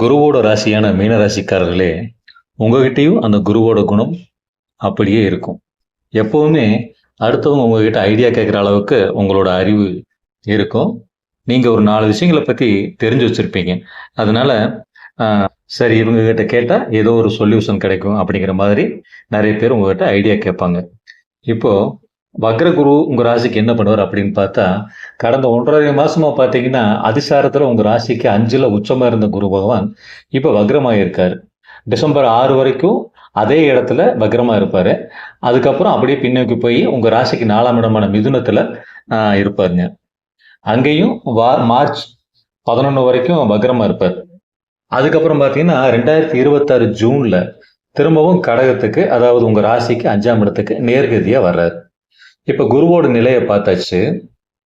குருவோட ராசியான மீன ராசிக்காரர்களே உங்ககிட்டயும் அந்த குருவோட குணம் அப்படியே இருக்கும். எப்போவுமே அடுத்தவங்க உங்ககிட்ட ஐடியா கேட்குற அளவுக்கு உங்களோட அறிவு இருக்கும். நீங்கள் ஒரு நாலு விஷயங்களை பற்றி தெரிஞ்சு வச்சுருப்பீங்க. அதனால சரி இவங்ககிட்ட கேட்டால் ஏதோ ஒரு சொல்யூஷன் கிடைக்கும் அப்படிங்கிற மாதிரி நிறைய பேர் உங்ககிட்ட ஐடியா கேட்பாங்க. இப்போது வக்ரகுரு உங்க ராசிக்கு என்ன பண்ணுவார் அப்படின்னு பார்த்தா கடந்த ஒன்றரை மாசமா பார்த்தீங்கன்னா அதிசாரத்துல உங்க ராசிக்கு அஞ்சுல உச்சமா இருந்த குரு பகவான் இப்ப வக்ரமாக இருக்காரு டிசம்பர் ஆறு வரைக்கும் அதே இடத்துல வக்ரமாக இருப்பாரு. அதுக்கப்புறம் அப்படியே பின்னோக்கி போய் உங்க ராசிக்கு நாலாம் இடமான மிதுனத்துல ஆஹ், இருப்பாருங்க. அங்கேயும் வா மார்ச் பதினொன்று வரைக்கும் வக்ரமாக இருப்பார். அதுக்கப்புறம் பார்த்தீங்கன்னா ரெண்டாயிரத்தி இருபத்தாறு ஜூன்ல திரும்பவும் கடகத்துக்கு அதாவது உங்க ராசிக்கு அஞ்சாம் இடத்துக்கு நேர்கதியா வர்றாரு. இப்போ குருவோட நிலையை பார்த்தாச்சு.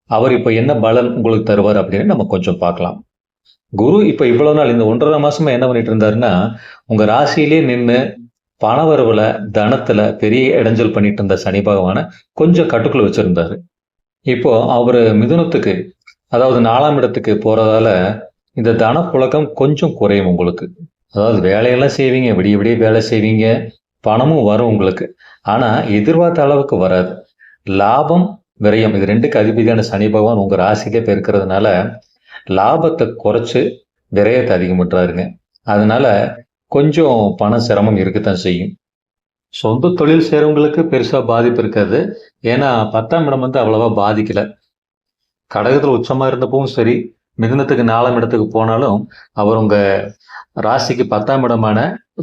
அவர் இப்போ என்ன பலன் உங்களுக்கு தருவார் அப்படின்னு நம்ம கொஞ்சம் பார்க்கலாம். குரு இப்போ இவ்வளோ நாள் இந்த ஒன்றரை மாசமா என்ன பண்ணிட்டு இருந்தாருன்னா உங்க ராசியிலே நின்று பணவரவுல தனத்துல பெரிய இடைஞ்சல் பண்ணிட்டு இருந்த சனி பகவானை கொஞ்சம் கட்டுக்குள்ள வச்சிருந்தாரு. இப்போ அவர் மிதுனத்துக்கு அதாவது நாலாம் இடத்துக்கு போறதால இந்த தனப்புழக்கம் கொஞ்சம் குறையும் உங்களுக்கு. அதாவது வேலையெல்லாம் செய்வீங்க விடிய விடிய வேலை செய்வீங்க பணமும் வரும் உங்களுக்கு. ஆனா எதிர்பார்த்த அளவுக்கு வராது. லாபம் விரயம். இது ரெண்டுக்கு அதிபதியான சனி பகவான் உங்கள் ராசிக்கே பெருக்கிறதுனால லாபத்தை குறைச்சு விரயத்தை அதிகம் பண்றாருங்க அதனால கொஞ்சம் பண சிரமம் இருக்கத்தான் செய்யும். சொந்த தொழில் செய்கிறவங்களுக்கு பெருசாக பாதிப்பு இருக்காது. ஏன்னா பத்தாம் இடம் வந்து அவ்வளோவா பாதிக்கலை. கடகத்தில் உச்சமாக இருந்தப்பவும் சரி மிதுனத்துக்கு நாலாம் இடத்துக்கு போனாலும் அவர் உங்கள் ராசிக்கு பத்தாம் இடமான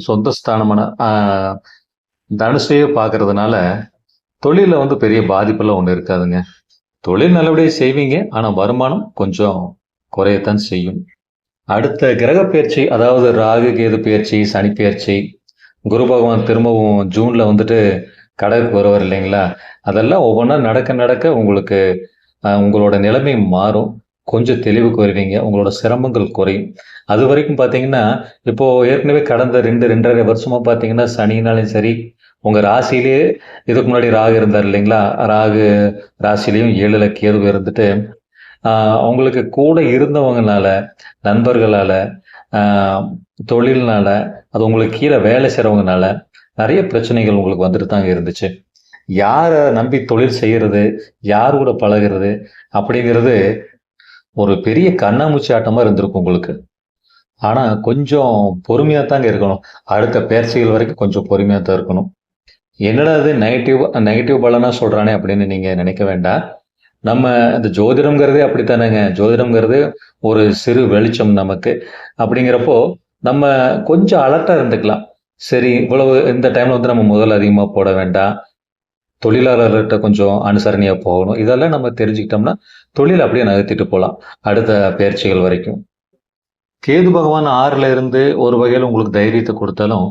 சொந்த ஸ்தானமான ஆஹ், பார்க்கறதுனால தொழிலில் வந்து பெரிய பாதிப்பெல்லாம் ஒன்றும் இருக்காதுங்க. தொழில் நல்லபடியாக செய்வீங்க. ஆனால் வருமானம் கொஞ்சம் குறையத்தான் செய்யும். அடுத்த கிரக பயிற்சி அதாவது ராகு கேது பயிற்சி சனி பயிற்சி குரு பகவான் திரும்பவும் ஜூனில் வந்துட்டு கடலுக்கு வருவார் இல்லைங்களா? அதெல்லாம் ஒவ்வொன்றா நடக்க நடக்க உங்களுக்கு உங்களோட நிலைமை மாறும். கொஞ்சம் தெளிவுக்கு வருவீங்க. உங்களோட சிரமங்கள் குறையும். அது வரைக்கும் பார்த்தீங்கன்னா இப்போ ஏற்கனவே கடந்த ரெண்டு ரெண்டரை வருஷமா பார்த்தீங்கன்னா சனினாலும் சரி உங்க ராசியிலே இதுக்கு முன்னாடி ராகு இருந்தார் இல்லைங்களா? ராகு ராசிலையும் ஏழுல கேது இருந்துட்டு அவங்களுக்கு கூட இருந்தவங்கனால நண்பர்களால தொழில்னால அது உங்களுக்கு கீழே வேலை செய்கிறவங்கனால நிறைய பிரச்சனைகள் உங்களுக்கு வந்துட்டு தாங்க இருந்துச்சு. யாரை நம்பி தொழில் செய்கிறது யார் கூட பழகுறது அப்படிங்கிறது ஒரு பெரிய கண்ணாமூச்சி ஆட்டமா இருந்திருக்கும் உங்களுக்கு. ஆனால் கொஞ்சம் பொறுமையாக தாங்க இருக்கணும். அடுத்த பயிற்சிகள் வரைக்கும் கொஞ்சம் பொறுமையாக தான் இருக்கணும். என்னடா இது நெகட்டிவ் நெகட்டிவ் பலனாக சொல்கிறானே அப்படின்னு நீங்கள் நினைக்க வேண்டாம். நம்ம இந்த ஜோதிடம்ங்கிறதே அப்படித்தானேங்க. ஜோதிடம்ங்கிறது ஒரு சிறு வெளிச்சம் நமக்கு. அப்படிங்கிறப்போ நம்ம கொஞ்சம் அலர்ட்டாக இருந்துக்கலாம். சரி இவ்வளவு இந்த டைமில் வந்து நம்ம முதல் அதிகமாக போட வேண்டாம். தொழிலாளர்கிட்ட கொஞ்சம் அனுசரணையாக போகணும். இதெல்லாம் நம்ம தெரிஞ்சுக்கிட்டோம்னா தொழில் அப்படியே நகர்த்திட்டு போகலாம் அடுத்த பயிற்சிகள் வரைக்கும். கேது பகவான் ஆறுல இருந்து ஒரு வகையில் உங்களுக்கு தைரியத்தை கொடுத்தாலும்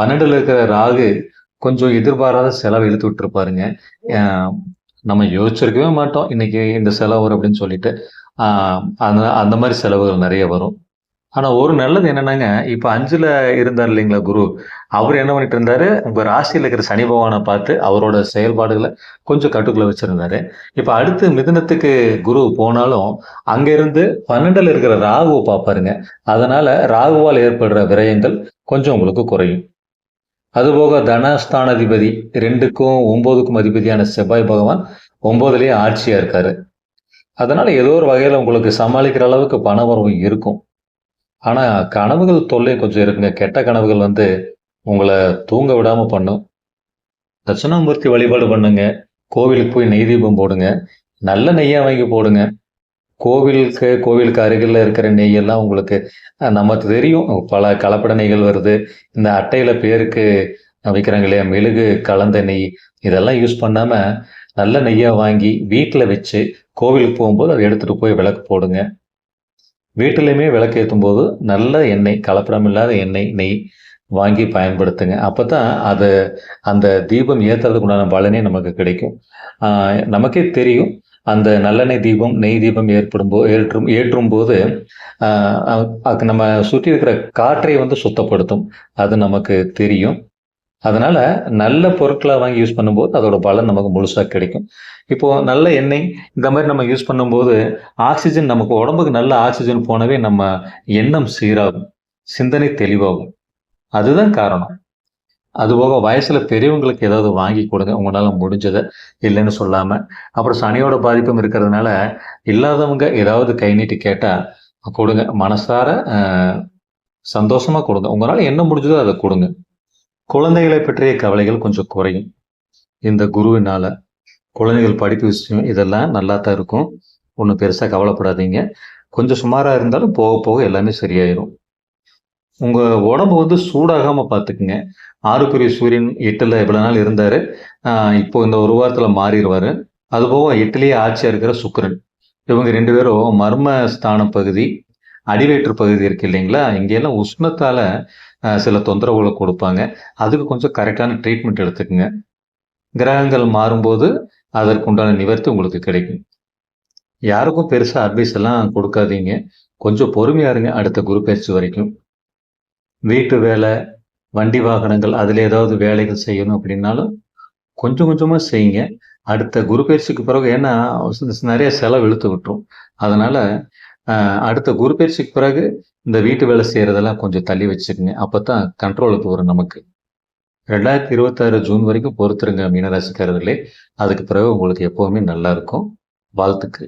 பன்னெண்டுல இருக்கிற ராகு கொஞ்சம் எதிர்பாராத செலவு இழுத்து விட்டுருப்பாருங்க. நம்ம யோசிச்சிருக்கவே மாட்டோம். இன்னைக்கு இந்த செலவு வரும் அப்படின்னு சொல்லிட்டு. அந்த அந்த மாதிரி செலவுகள் நிறைய வரும். ஆனா ஒரு நல்லது என்னன்னாங்க இப்ப அஞ்சுல இருந்தார் இல்லைங்களா குரு. அவர் என்ன பண்ணிட்டு இருந்தாரு? உங்க ராசியில இருக்கிற சனி பகவானை பார்த்து அவரோட செயல்பாடுகளை கொஞ்சம் கட்டுக்குள்ள வச்சிருந்தாரு. இப்ப அடுத்து மிதுனத்துக்கு குரு போனாலும் அங்க இருந்து பன்னெண்டுல இருக்கிற ராகுவை பார்ப்பாருங்க. அதனால ராகுவால் ஏற்படுற விரயங்கள் கொஞ்சம் உங்களுக்கு குறையும். அதுபோக தனஸ்தானாதிபதி ரெண்டுக்கும் ஒன்பதுக்கும் அதிபதியான செவ்வாய் பகவான் ஒம்போதுலேயே ஆட்சியாக இருக்காரு. அதனால் ஏதோ ஒரு வகையில் உங்களுக்கு சமாளிக்கிற அளவுக்கு பண வரவு இருக்கும். ஆனால் கனவுகள் தொல்லை கொஞ்சம் இருக்குங்க. கெட்ட கனவுகள் வந்து உங்களை தூங்க விடாமல் பண்ணும். தட்சிணாமூர்த்தி வழிபாடு பண்ணுங்க. கோவிலுக்கு போய் நெய் தீபம் போடுங்க. நல்ல நெய்யா வாங்கி போடுங்க. கோவிலுக்கு கோவிலுக்கு அருகில் இருக்கிற நெய்யெல்லாம் உங்களுக்கு நமக்கு தெரியும். பல கலப்பட நெய்கள் வருது. இந்த அட்டையில பேருக்கு வைக்கிறாங்க இல்லையா? மெழுகு கலந்த நெய். இதெல்லாம் யூஸ் பண்ணாம நல்ல நெய்யாக வாங்கி வீட்டில் வச்சு கோவிலுக்கு போகும்போது அதை எடுத்துட்டு போய் விளக்கு போடுங்க. வீட்டிலையுமே விளக்கு ஏற்றும் போது நல்ல எண்ணெய் கலப்படம் இல்லாத எண்ணெய் நெய் வாங்கி பயன்படுத்துங்க. அப்போ தான் அது அந்த தீபம் ஏற்றுறதுக்குண்டான பலனே நமக்கு கிடைக்கும். நமக்கே தெரியும். அந்த நல்லெண்ணெய் தீபம் நெய் தீபம் ஏற்படும் போது ஏற்றும் ஏற்றும் போது ஆஹ் அது நம்ம சுற்றி இருக்கிற காற்றை வந்து சுத்தப்படுத்தும். அது நமக்கு தெரியும். அதனால நல்ல பொருட்களை வாங்கி யூஸ் பண்ணும்போது அதோட பலன் நமக்கு முழுசாக கிடைக்கும். இப்போ நல்ல எண்ணெய் இந்த மாதிரி நம்ம யூஸ் பண்ணும்போது ஆக்சிஜன் நமக்கு உடம்புக்கு நல்ல ஆக்சிஜன் போனவே நம்ம எண்ணம் சீராகும். சிந்தனை தெளிவாகும். அதுதான் காரணம். அதுபோக வயசில் பெரியவங்களுக்கு ஏதாவது வாங்கி கொடுங்க. உங்களால் முடிஞ்சதை. இல்லைன்னு சொல்லாமல் அப்புறம் சனியோட பாதிப்பும் இருக்கிறதுனால இல்லாதவங்க ஏதாவது கை நீட்டி கேட்டால் கொடுங்க. மனசார சந்தோஷமாக கொடுங்க. உங்களால் என்ன முடிஞ்சதோ அதை கொடுங்க. குழந்தைகளை பற்றிய கவலைகள் கொஞ்சம் குறையும். இந்த குருவினால் குழந்தைகள் படிப்பு விஷயம் இதெல்லாம் நல்லா தான் இருக்கும். ஒன்றும் பெருசாக கவலைப்படாதீங்க. கொஞ்சம் சுமாராக இருந்தாலும் போக போக எல்லாமே சரியாயிரும். உங்கள் உடம்பு வந்து சூடாகாமல் பார்த்துக்குங்க ஆறுக்குரிய சூரியன் எட்டில் இவ்வளோ நாள் இருந்தார். இப்போ இந்த ஒரு வாரத்தில் மாறிடுவார். அதுபோக எட்டிலேயே ஆட்சியாக இருக்கிற சுக்கரன். இவங்க ரெண்டு பேரும் மர்ம ஸ்தான பகுதி அடிவேற்று பகுதி இருக்கு இல்லைங்களா? இங்கெல்லாம் உஷ்ணத்தால் சில தொந்தரவுகளை கொடுப்பாங்க. அதுக்கு கொஞ்சம் கரெக்டான ட்ரீட்மெண்ட் எடுத்துக்கோங்க. கிரகங்கள் மாறும்போது அதற்குண்டான நிவர்த்தி உங்களுக்கு கிடைக்கும். யாருக்கும் பெருசாக அட்வைஸ் எல்லாம் கொடுக்காதீங்க. கொஞ்சம் பொறுமையாக இருங்க அடுத்த குரு பயிற்சி வரைக்கும். வீட்டு வேலை வண்டி வாகனங்கள் அதில் ஏதாவது வேலைகள் செய்யணும் அப்படின்னாலும் கொஞ்சம் கொஞ்சமாக செய்யுங்க. அடுத்த குரு பயிற்சிக்கு பிறகு ஏன்னா நிறைய செலவு இழுத்து விட்டுரும். அதனால் அடுத்த குரு பயிற்சிக்கு பிறகு இந்த வீட்டு வேலை செய்கிறதெல்லாம் கொஞ்சம் தள்ளி வச்சுக்கோங்க. அப்போ தான் கண்ட்ரோலுக்கு வரும் நமக்கு. ரெண்டாயிரத்தி இருபத்தாறு ஜூன் வரைக்கும் பொறுத்துருங்க மீனராசிக்காரர்களே. அதுக்கு பிறகு உங்களுக்கு எப்போவுமே நல்லா இருக்கும். வாழ்த்துக்கு